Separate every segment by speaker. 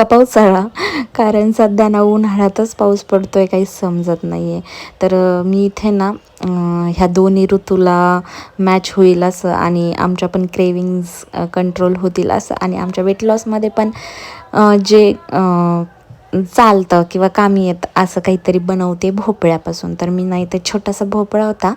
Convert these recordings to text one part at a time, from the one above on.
Speaker 1: का पावसाळा. कारण सध्या ना उन्हाळ्यातच पाऊस पडतो आहे काही समजत नाही आहे तर मी इथे ना ह्या दोन्ही ऋतूला मॅच होईल असं आणि आमच्या पण क्रेविंग्ज कंट्रोल होतील असं आणि आमच्या वेट लॉसमध्ये पण जे चालतं किंवा कामी येत असं काहीतरी बनवते भोपळ्यापासून. तर मी नाही तर छोटासा भोपळा होता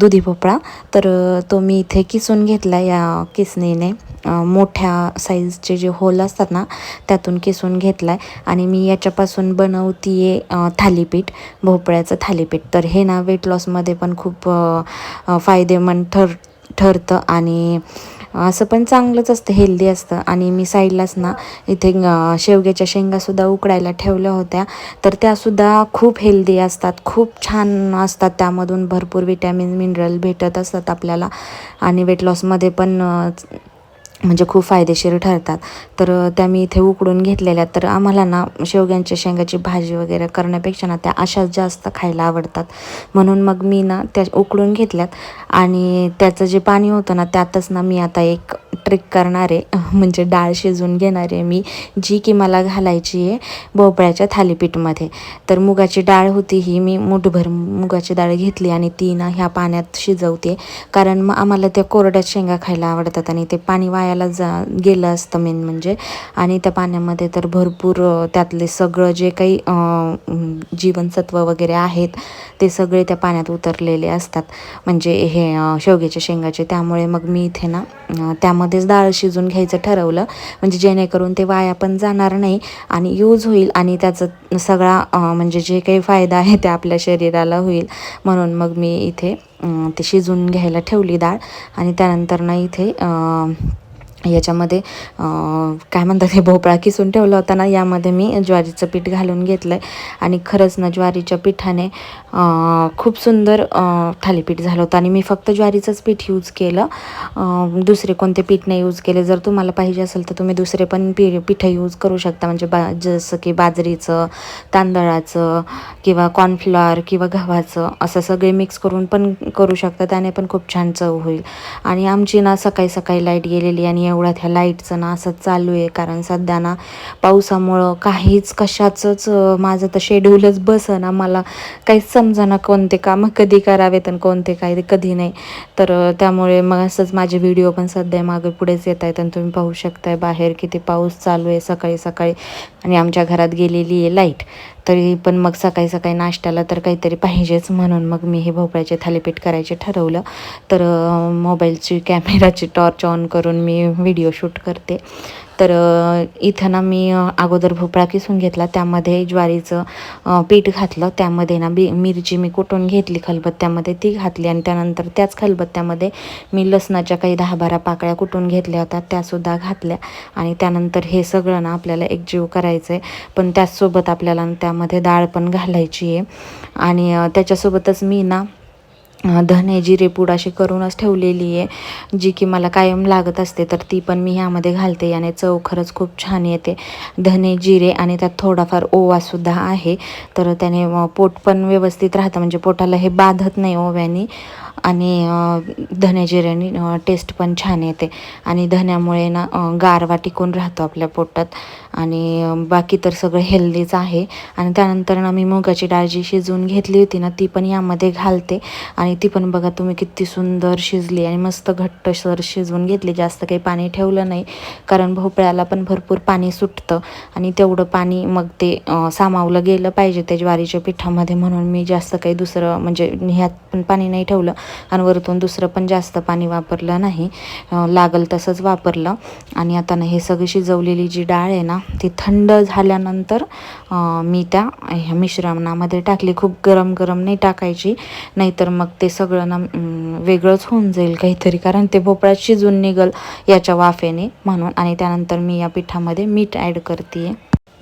Speaker 1: दुधी भोपळा. तर तो मी इथे किसून घेतला या किसणीने. मोठ्या साईजचे जे होल असतात ना त्यातून किसून घेतला आहे आणि मी याच्यापासून बनवते आहे थालीपीठ भोपळ्याचं थालीपीठ. तर हे ना वेट लॉसमध्ये पण खूप फायदेमंद ठर ठरतं. आणि असं पण चांगलंच असतं हेल्दी असतं. आणि मी साईडलाच ना इथे शेवग्याच्या शेंगासुद्धा उकडायला ठेवल्या होत्या. तर त्यासुद्धा खूप हेल्दी असतात खूप छान असतात. त्यामधून भरपूर विटॅमिन मिनरल भेटत असतात आपल्याला. आणि वेट लॉसमध्ये पण म्हणजे खूप फायदेशीर ठरतात. तर त्या मी इथे उकडून घेतलेल्या तर आम्हाला ना शेवग्यांच्या शेंगाची भाजी वगैरे करण्यापेक्षा ना त्या अशाच जास्त खायला आवडतात. म्हणून मग मी ना त्या उकडून घेतल्यात. आणि त्याचं जे पाणी होतं ना त्यातच ना मी आता एक ट्रिक करणारे म्हणजे डाळ शिजवून घेणारे मी जी की मला घालायची आहे भोपळ्याच्या थालीपीठमध्ये. तर मुगाची डाळ होती ही मी मुठभर मुगाची डाळ घेतली आणि ती ना ह्या पाण्यात शिजवते. कारण मग आम्हाला त्या कोरड्यात शेंगा खायला आवडतात आणि ते पाणी वायाला जा गेलं असतं मेन म्हणजे. आणि त्या पाण्यामध्ये तर भरपूर त्यातले सगळं जे काही जीवनसत्व वगैरे आहेत ते सगळे त्या पाण्यात उतरलेले असतात. म्हणजे हे शेवग्याच्या शेंगाचे. त्यामुळे मग मी इथे ना त्यामध्येच डाळ शिजून घ्यायचं ठरवलं. म्हणजे जेणेकरून ते वाया पण जाणार नाही आणि यूज होईल आणि त्याचं सगळा म्हणजे जे काही फायदा आहे ते आपल्या शरीराला होईल. म्हणून मग मी इथे ते शिजून घ्यायला ठेवली डाळ आणि त्यानंतर ना इथे याच्यामध्ये काय म्हणतात हे भोपळा किसून ठेवला होता ना यामध्ये मी ज्वारीचं पीठ घालून घेतलं आहे आणि खरंच ना ज्वारीच्या पिठाने खूप सुंदर थालीपीठ झालं होतं. आणि मी फक्त ज्वारीचंच पीठ यूज केलं. दुसरे कोणते पीठ नाही यूज केले. जर तुम्हाला पाहिजे असेल तर तुम्ही दुसरे पण पी पिठं यूज करू शकता. म्हणजे बा जसं की बाजरीचं तांदळाचं किंवा कॉर्नफ्लॉवर किंवा गव्हाचं असं सगळे मिक्स करून पण करू शकता. त्याने पण खूप छान चव होईल. आणि आमची ना सकाळी सकाळी लाइट गेलेली आणि एवढ्यात ह्या लाईटचं ना असंच चालू आहे. कारण सध्या ना पावसामुळं काहीच कशाचंच माझं तर शेड्यूलच बसना. मला काहीच समजाना कोणते कामं कधी करावेत आणि कोणते काय कधी नाही. तर त्यामुळे मग असंच माझे व्हिडिओ पण सध्या मागे पुढेच येत आहेत आणि तुम्ही पाहू शकताय बाहेर किती पाऊस चालू आहे सकाळी सकाळी. आणि आमच्या घरात गेलेली आहे लाइट. तरी पण मग सकाळी सकाळी नाश्त्याला तर काहीतरी पाहिजेच. म्हणून मग मी हे भोपळ्याचे थालीपीठ करायचे ठरवलं. तर मोबाईलची कॅमेराची टॉर्च ऑन करून मी व्हिडिओ शूट करते. तर इथं ना मी अगोदर भोपळा किसून घेतला. त्यामध्ये ज्वारीचं पीठ घातलं. त्यामध्ये ना बी मिरची मी कुटून घेतली खलबत्त्यामध्ये. ती घातली आणि त्यानंतर त्याच खलबत्त्यामध्ये मी लसणाच्या काही दहा बारा पाकळ्या कुटून घेतल्या होत्या. त्यासुद्धा घातल्या. आणि त्यानंतर हे सगळं ना आपल्याला एकजीव करायचं आहे पण त्याचसोबत आपल्याला त्यामध्ये डाळ पण घालायची आहे आणि त्याच्यासोबतच मी ना धने जिरे पूड अशी करूनच ठेवलेली आहे. जी की मला कायम लागत असते तर ती पण मी ह्यामध्ये घालते याने चव खरंच खूप छान येते. धने जिरे आणि त्यात थोडाफार ओवासुद्धा आहे. तर त्याने पोट पण व्यवस्थित राहतं म्हणजे पोटाला हे बाधत नाही ओव्याने. आणि धने जिऱ्याने टेस्ट पण छान येते. आणि धन्यामुळे ना गारवा टिकून राहतो आपल्या पोटात. आणि बाकी तर सगळं हेल्दीच आहे. आणि त्यानंतर ना मी मुगाची डाळ जी शिजवून घेतली होती ना ती पण यामध्ये घालते. आणि आणि ती पण बघा तुम्ही किती सुंदर शिजली आणि मस्त घट्ट सर शिजवून घेतली. जास्त काही पाणी ठेवलं नाही कारण भोपळ्याला पण भरपूर पाणी सुटतं आणि तेवढं पाणी मग ते सामावलं गेलं पाहिजे त्या ज्वारीच्या पिठामध्ये म्हणून. मी जास्त काही दुसरं म्हणजे ह्यात पण पाणी नाही ठेवलं आणि वरतून दुसरं पण जास्त पाणी वापरलं नाही. लागल तसंच वापरलं. आणि आता ना हे सगळी शिजवलेली जी डाळ आहे ना ती थंड झाल्यानंतर मी त्या ह्या मिश्रणामध्ये टाकली. खूप गरम गरम नाही टाकायची नाहीतर मग ते सगळं ना वेगळंच होऊन जाईल काहीतरी. कारण ते भोपळा शिजून निघल याच्या वाफेने म्हणून. आणि त्यानंतर मी या पिठामध्ये मीठ ॲड करते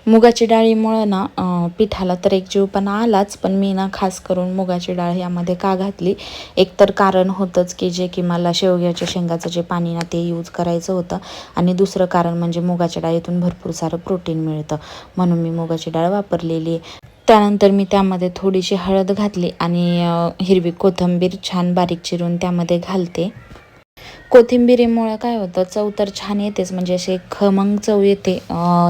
Speaker 1: मुगाची डाळीमुळं ना पिठाला तर एक जीवपणा आलाच पण मी ना खास करून मुगाची डाळ यामध्ये का घातली? एक तर कारण होतंच की जे की मला शेवग्याच्या शेंगाचं जे पाणी ना ते यूज करायचं होतं आणि दुसरं कारण म्हणजे मुगाच्या डाळीतून भरपूर सारं प्रोटीन मिळतं. म्हणून मी मुगाची डाळ वापरलेली आहे. त्यानंतर मी त्यामध्ये थोडीशी हळद घातली आणि हिरवी कोथिंबीर छान बारीक चिरून त्यामध्ये घालते. कोथिंबिरीमुळं काय होतं? चव तर छान येतेच म्हणजे असे खमंग चव येते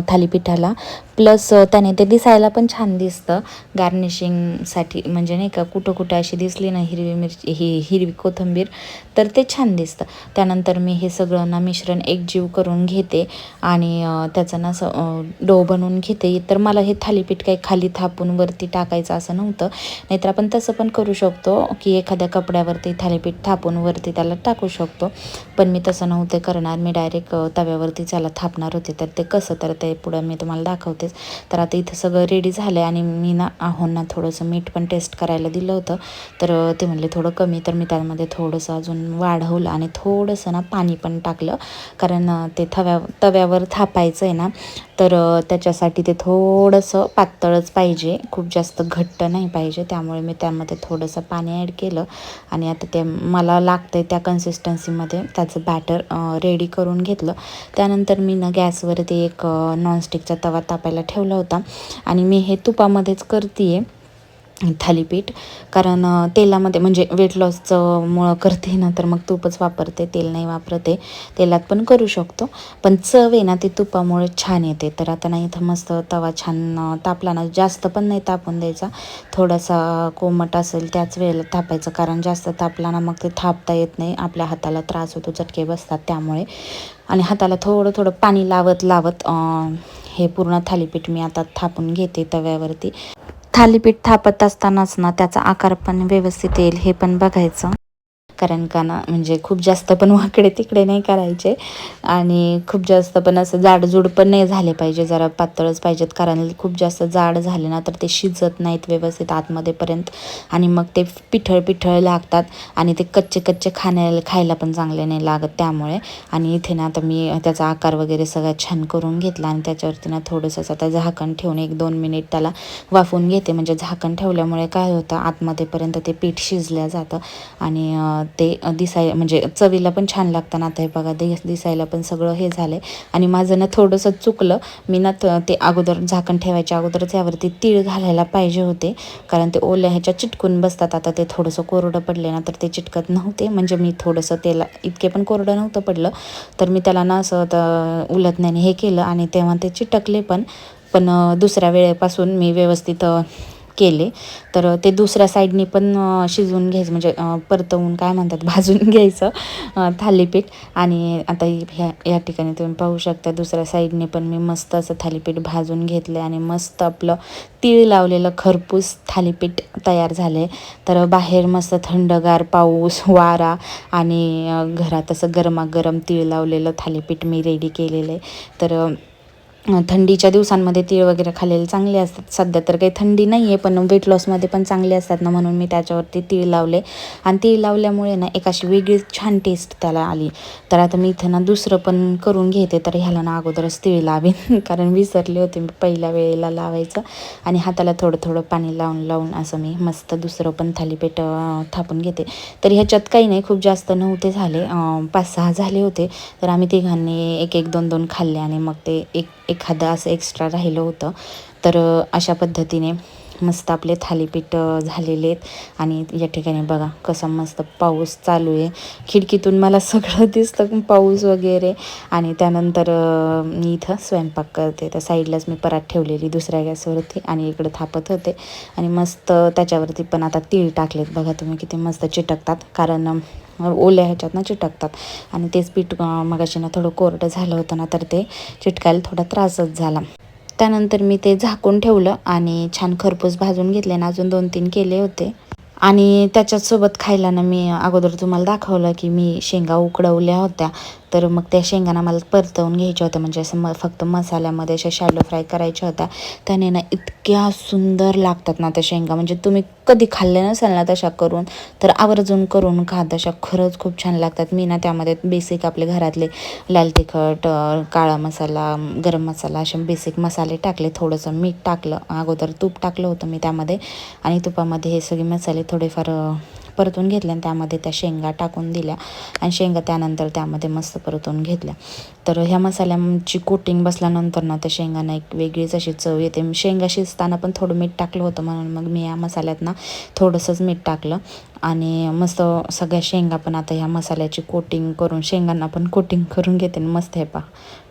Speaker 1: थालीपीठाला. प्लस त्याने ते दिसायला पण छान दिसतं. गार्निशिंगसाठी म्हणजे नाही का कुठं कुठं अशी दिसली ना हिरवी मिरची ही हिरवी कोथिंबीर तर ते छान दिसतं. त्यानंतर मी हे सगळं ना मिश्रण एकजीव करून घेते आणि त्याचं ना असं डो बनवून घेते. तर मला हे थालीपीठ काही खाली थापून वरती टाकायचं असं नव्हतं. नाहीतर आपण तसं पण करू शकतो की एखाद्या कपड्यावरती थालीपीठ थापून वरती त्याला टाकू शकतो. पण मी तसं नव्हते करणार. मी डायरेक्ट तव्यावरती त्याला थापणार होते तर ते कसं तर ते पुढं मी तुम्हाला दाखवते. दाखवतेच तर आता इथं सगळं रेडी झालं आहे आणि मी ना आहोंना थोडंसं मीठ पण टेस्ट करायला दिलं होतं. तर ते म्हणले थोडं कमी. तर मी त्यामध्ये थोडंसं अजून वाढवलं आणि थोडंसं ना पाणी पण टाकलं. कारण ते थव्या तव्यावर थापायचं आहे ना तर त्याच्यासाठी ते थोडंसं पातळच पाहिजे. खूप जास्त घट्ट नाही पाहिजे. त्यामुळे मी त्यामध्ये थोडंसं पाणी ॲड केलं. आणि आता ते मला लागतंय त्या कन्सिस्टन्सीमध्ये त्याचं बॅटर रेडी करून घेतलं. त्यानंतर मी ना गॅसवरती एक नॉनस्टिकचा तवा तापायला ठेवला होता. आणि मी हे तुपामध्येच करते आहे थालीपीठ. कारण तेलामध्ये म्हणजे वेट लॉसचं मुळं करते ना तर मग तूपच वापरते तेल नाही वापरते. तेलात पण करू शकतो. पण चव आहे ना ती तुपामुळे छान येते. तर आता नाही इथं मस्त तवा छान तापला ना जास्त पण नाही तापून द्यायचा. थोडासा कोमट असेल त्याच वेळेला थापायचं कारण जास्त तापला ना मग ते थापता येत नाही. आपल्या हाताला त्रास होतो चटके बसतात त्यामुळे. आणि हाताला थोडं थोडं पाणी लावत लावत हे पूर्ण थालीपीठ मी आता थापून घेते तव्यावरती. थालीपीठ थापत असतानाच ना त्याचा आकार पण व्यवस्थित येईल हे पण बघायचं. कारण का ना म्हणजे खूप जास्त पण वाकडे तिकडे नाही करायचे. आणि खूप जास्त पण असं जाडजूड पण नाही झाले पाहिजे जरा पातळच पाहिजेत. कारण खूप जास्त जाड झाले ना तर ते शिजत नाहीत व्यवस्थित आतमध्येपर्यंत आणि मग ते पिठळ पिठळ लागतात आणि ते कच्चे कच्चे खाण्याला खायला पण चांगले नाही लागत त्यामुळे. आणि इथे ना आता मी त्याचा आकार वगैरे सगळा छान करून घेतला आणि त्याच्यावरती ना थोडंसं असं आता झाकण ठेवून एक दोन मिनिट त्याला वाफवून घेते. म्हणजे झाकण ठेवल्यामुळे काय होतं आतमध्येपर्यंत ते पीठ शिजल्या जातं. आणि ते दिसाय म्हणजे चवीला पण छान लागतं ना आता हे बघा. दि दिसायला पण सगळं हे झालं आहे आणि माझं ना थोडंसं चुकलं. मी ना ते अगोदर झाकण ठेवायच्या अगोदरच यावरती तीळ घालायला पाहिजे होते. कारण ते ओल्या ह्याच्या चिटकून बसतात. आता ते थोडंसं कोरडं पडले ना तर ते चिटकत नव्हते. म्हणजे मी थोडंसं तेला इतके पण कोरडं नव्हतं पडलं. तर मी त्याला ना असं तर उलटण्याने हे केलं आणि तेव्हा ते चिटकले पण. पण दुसऱ्या वेळेपासून मी व्यवस्थित केले. तर ते दुसऱ्या साईडने पण शिजवून घ्यायचं. म्हणजे परतवून काय म्हणतात भाजून घ्यायचं थालीपीठ. आणि आता ह्या या ठिकाणी तुम्ही पाहू शकता दुसऱ्या साईडने पण मी मस्त असं थालीपीठ भाजून घेतलं आणि मस्त आपलं तीळ लावलेलं खरपूस थालीपीठ तयार झाले तर बाहेर मस्त थंडगार पाऊस वारा आणि घरात असं गरमागरम तीळ लावलेलं थालीपीठ मी रेडी केलेलं आहे. तर थंडीच्या दिवसांमध्ये तीळ वगैरे खाल्लेले चांगले असतात. सध्या तर काही थंडी नाही आहे पण वेट लॉसमध्ये पण चांगले असतात ना म्हणून मी त्याच्यावरती तीळ लावले. आणि तीळ लावल्यामुळे ना एक अशी वेगळी छान टेस्ट त्याला आली. तर आता मी इथं ना दुसरं पण करून घेते तर ह्याला ना अगोदरच तीळ लावेन. कारण विसरले होते मी पहिल्या वेळेला लावायचं. आणि हाताला थोडं थोडं पाणी लावून लावून असं मी मस्त दुसरं पण थालीपीठ थापून घेते. तर ह्याच्यात काही नाही खूप जास्त नव्हते झाले. पाच सहा झाले होते. तर आम्ही तिघांनी एक एक दोन दोन खाल्ले आणि मग ते एक एखादं असं एक्स्ट्रा राहिलं होतं. तर अशा पद्धतीने मस्त आपले थालीपीठ झालेले आहेत. आणि या ठिकाणी बघा कसा मस्त पाऊस चालू आहे. खिडकीतून मला सगळं दिसतं पाऊस वगैरे. आणि त्यानंतर मी इथं स्वयंपाक करते. तर साईडलाच मी परात ठेवलेली दुसऱ्या गॅसवरती आणि इकडं थापत होते. आणि मस्त त्याच्यावरती पण आता तीळ टाकलेत. बघा तुम्ही किती मस्त चिटकतात. कारण ओल्या ह्याच्यात चिटकतात. आणि तेच पीठ मगाशी ना थोडं कोरडं झालं होतं ना तर ते चिटकायला थोडा त्रासच झाला. त्यानंतर मी ते झाकून ठेवलं आणि छान खरपूस भाजून घेतले ना अजून दोन तीन केले होते. आणि त्याच्यासोबत खायला ना मी अगोदर तुम्हाला दाखवलं की मी शेंगा उकडवल्या होत्या. तर मग त्या शेंगाना मला परतवून घ्यायच्या होत्या. म्हणजे असं म फक्त मसाल्यामध्ये अशा शॅलो फ्राय करायच्या होत्या. त्याने ना इतक्या सुंदर लागतात ना त्या शेंगा. म्हणजे तुम्ही कधी खाल्ले नसाल ना तशा करून तर आवर्जून करून खा. तशा खरंच खूप छान लागतात. मी ना त्यामध्ये बेसिक आपले घरातले लाल तिखट काळा मसाला गरम मसाला असे बेसिक मसाले टाकले. थोडंसं मीठ टाकलं. अगोदर तूप टाकलं होतं मी त्यामध्ये. आणि तुपामध्ये हे सगळे मसाले थोडेफार परतून घेतल्या आणि त्यामध्ये त्या शेंगा टाकून दिल्या. आणि शेंगा त्यानंतर त्यामध्ये मस्त परतून घेतल्या. तर ह्या मसाल्याची कोटिंग बसल्यानंतर ना त्या शेंगांना एक वेगळीच अशी चव येते. शेंगा शिजताना पण थोडं मीठ टाकलं होतं म्हणून मग मी या मसाल्यात ना थोडंसंच मीठ टाकलं. आणि मस्त सगळ्या शेंगा पण आता ह्या मसाल्याची कोटिंग करून शेंगांना पण कोटिंग करून घेते. आणि मस्त हे पा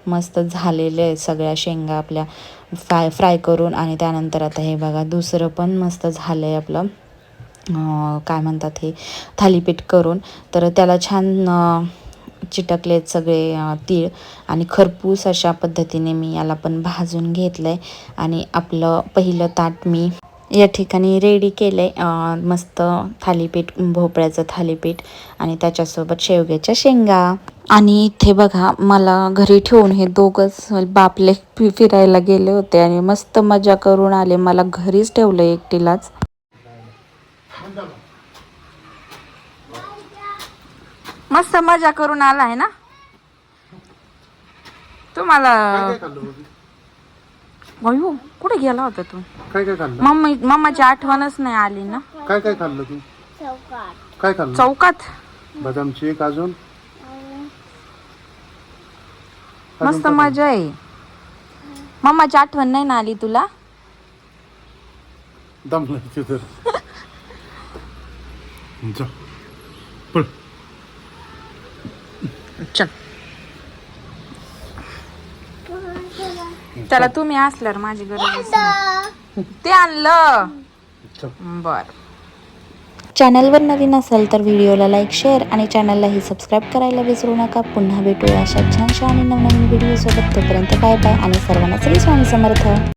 Speaker 1: मस्त झालेले सगळ्या शेंगा आपल्या. फ्राय फ्राय करून आणि त्यानंतर आता हे बघा दुसरं पण मस्त झालं आहे आपलं. काय म्हणतात हे थालीपीठ करून तर त्याला छान चिटकले चिटकलेत सगळे तीळ आणि खरपूस अशा पद्धतीने मी याला पण भाजून घेतलं आहे आणि आपलं पहिलं ताट मी या ठिकाणी रेडी केलं आहे मस्त थालीपीठ भोपळ्याचं थालीपीठ आणि त्याच्यासोबत शेवग्याच्या शेंगा. आणि इथे बघा मला घरी ठेवून हे दोघंच बापले फि- फिरायला गेले होते आणि मस्त मजा करून आले. मला घरीच ठेवलं एकटीलाच. मस्त मजा करून आलाय ना? तुम्हाला
Speaker 2: काय खाल्लं बाबी?
Speaker 1: अयो कुठे गेला होता तू?
Speaker 2: काय काय खाल्लं?
Speaker 1: मम्मी मम्माची आठवणच नाही आली ना?
Speaker 2: काय काय खाल्लं तू? काय खाल्लं?
Speaker 1: चौकात?
Speaker 2: बदाम शेक अजून?
Speaker 1: मस्त मजा आहे. मम्माची आठवण नाही ना आली तुला?
Speaker 2: दमलं तिथं. जा. पळ.
Speaker 1: चल. त्याला तुम्ही असल्यावर माझी गरज नाही. ते आणलं. बर. चॅनलवर नवीन असाल तर व्हिडिओला लाईक शेअर आणि चॅनललाही सबस्क्राईब करायला विसरू नका. पुन्हा भेटूया अशा छानशा आणि नवनवीन व्हिडिओसोबत. तोपर्यंत बाय बाय आणि सर्वांना श्री स्वामी समर्थ.